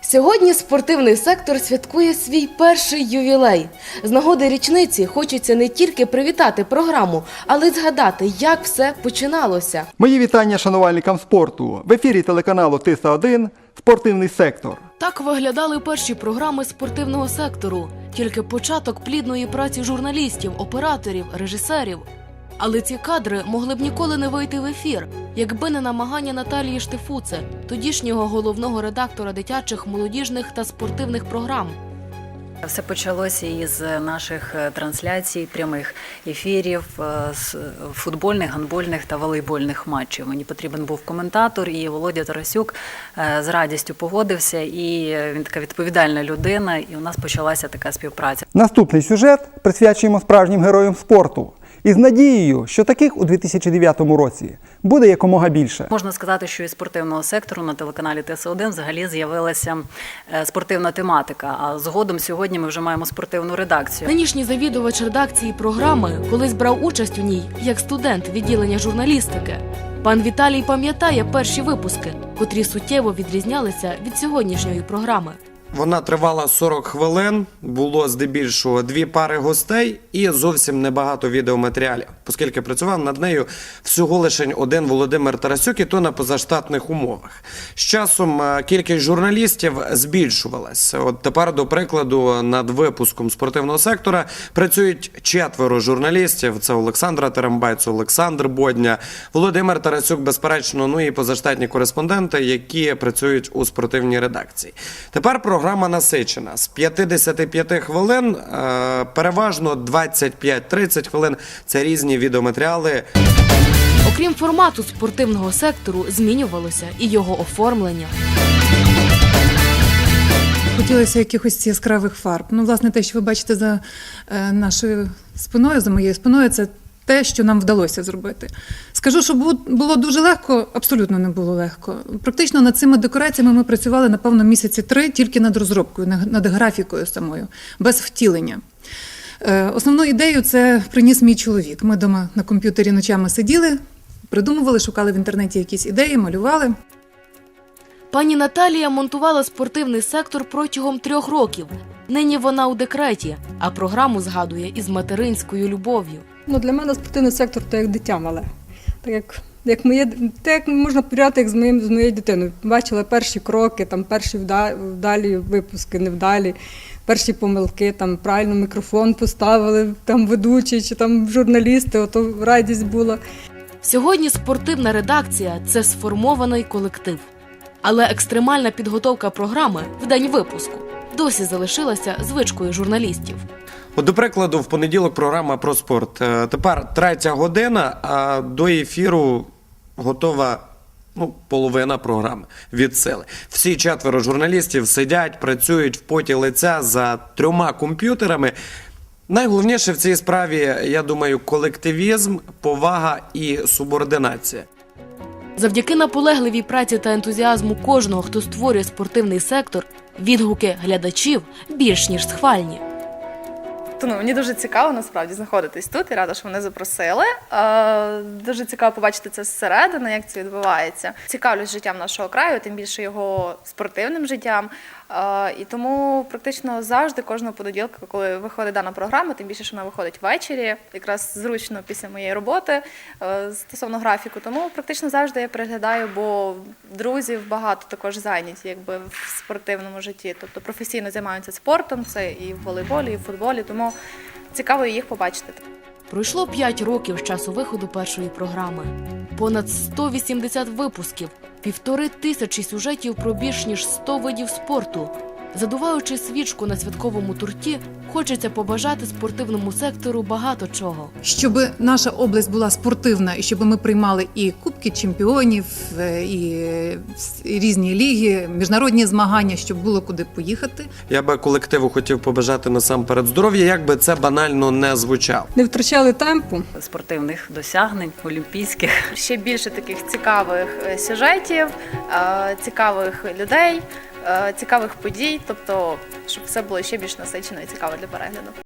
Сьогодні спортивний сектор святкує свій перший ювілей. З нагоди річниці хочеться не тільки привітати програму, але й згадати, як все починалося. Мої вітання шанувальникам спорту. В ефірі телеканалу Тиса 1 спортивний сектор. Так виглядали перші програми спортивного сектору, тільки початок плідної праці журналістів, операторів, режисерів. Але ці кадри могли б ніколи не вийти в ефір, якби не намагання Наталії Штефуце, тодішнього головного редактора дитячих, молодіжних та спортивних програм. Все почалося із наших е, трансляцій, прямих ефірів е, з футбольних, гандбольних та волейбольних матчів. Мені потрібен був коментатор, і Володя Тарасюк е, з радістю погодився. І е, він така відповідальна людина, і у нас почалася така співпраця. Наступний сюжет присвячуємо справжнім героям спорту. Із надією, що таких у 2009 році буде якомога більше. Можна сказати, що із спортивного сектору на телеканалі ТС1 взагалі з'явилася е, спортивна тематика. А згодом сьогодні ми вже маємо спортивну редакцію. Нинішній завідувач редакції програми колись брав участь у ній як студент відділення журналістики. Пан Віталій пам'ятає перші випуски, котрі суттєво відрізнялися від сьогоднішньої програми. Вона тривала 40 хвилин, було здебільшого дві пари гостей і зовсім небагато відеоматеріалів, оскільки працював над нею всього лише один Володимир Тарасюк, і то на позаштатних умовах. З часом е, кількість журналістів збільшувалась. От тепер, до прикладу, над випуском спортивного сектора працюють четверо журналістів: це Олександра Терембайц, Олександр Бодня, Володимир Тарасюк, безперечно, ну і позаштатні кореспонденти, які працюють у спортивній редакції. Тепер програма насичена з 55 хвилин, е, переважно 25-30 хвилин. Це різні відеоматеріали. Окрім формату спортивного сектору, змінювалося і його оформлення. Хотілося якихось яскравих фарб. Ну, власне, те, що ви бачите за е, нашою спиною, за моєю спиною, це те, що нам вдалося зробити. Скажу, що було дуже легко, абсолютно не було легко. Практично над цими декораціями ми працювали, напевно, місяці три тільки над розробкою, на- над графікою самою, без втілення. Е, Основну ідею це приніс мій чоловік. Ми вдома на комп'ютері ночами сиділи, придумували, шукали в інтернеті якісь ідеї, малювали. Пані Наталія монтувала спортивний сектор протягом трьох років. Нині вона у декреті, а програму згадує із материнською любов'ю. Ну, для мене спортивний сектор це як дитя мале. Так як, як моє, так як можна порівняти як з, моїм, з моєю дитиною. Бачила перші кроки, там перші вдалі випуски, невдалі, перші помилки, там правильно мікрофон поставили, там ведучі чи там журналісти, ото радість була. Сьогодні спортивна редакція це сформований колектив. Але екстремальна підготовка програми в день випуску досі залишилася звичкою журналістів. От, до прикладу, в понеділок програма про спорт. Е, Тепер третя година, а до ефіру готова. Ну, половина програми від сили. Всі четверо журналістів сидять, працюють в поті лиця за трьома комп'ютерами. Найголовніше в цій справі, я думаю, колективізм, повага і субординація. Завдяки наполегливій праці та ентузіазму кожного, хто створює спортивний сектор, відгуки глядачів більш ніж схвальні. То ну, мені дуже цікаво насправді знаходитись тут і рада, що мене запросили. Е, дуже цікаво побачити це зсередини, як це відбувається. Цікавлюсь життям нашого краю, тим більше його спортивним життям. І тому практично завжди кожного понеділка, коли виходить дана програма, тим більше, що вона виходить ввечері, якраз зручно після моєї роботи е, стосовно графіку. Тому практично завжди я переглядаю, бо друзів багато також зайняті, якби в спортивному житті. Тобто професійно займаються спортом, це і в волейболі, і в футболі. Тому цікаво їх побачити. Пройшло 5 років з часу виходу першої програми, понад 180 випусків, півтори тисячі сюжетів про більш ніж 100 видів спорту. Задуваючи свічку на святковому турті, хочеться побажати спортивному сектору багато чого. щоб наша область була спортивна, і щоб ми приймали і кубки чемпіонів, е, і е, різні ліги, міжнародні змагання, щоб було куди поїхати. Я би колективу хотів побажати насамперед здоров'я, як би це банально не звучало. Не втрачали темпу. Спортивних досягнень, олімпійських. Ще більше таких цікавих е, сюжетів, цікавих людей, цікавих подій. Тобто, щоб все було ще більш насичено і цікаво для перегляду.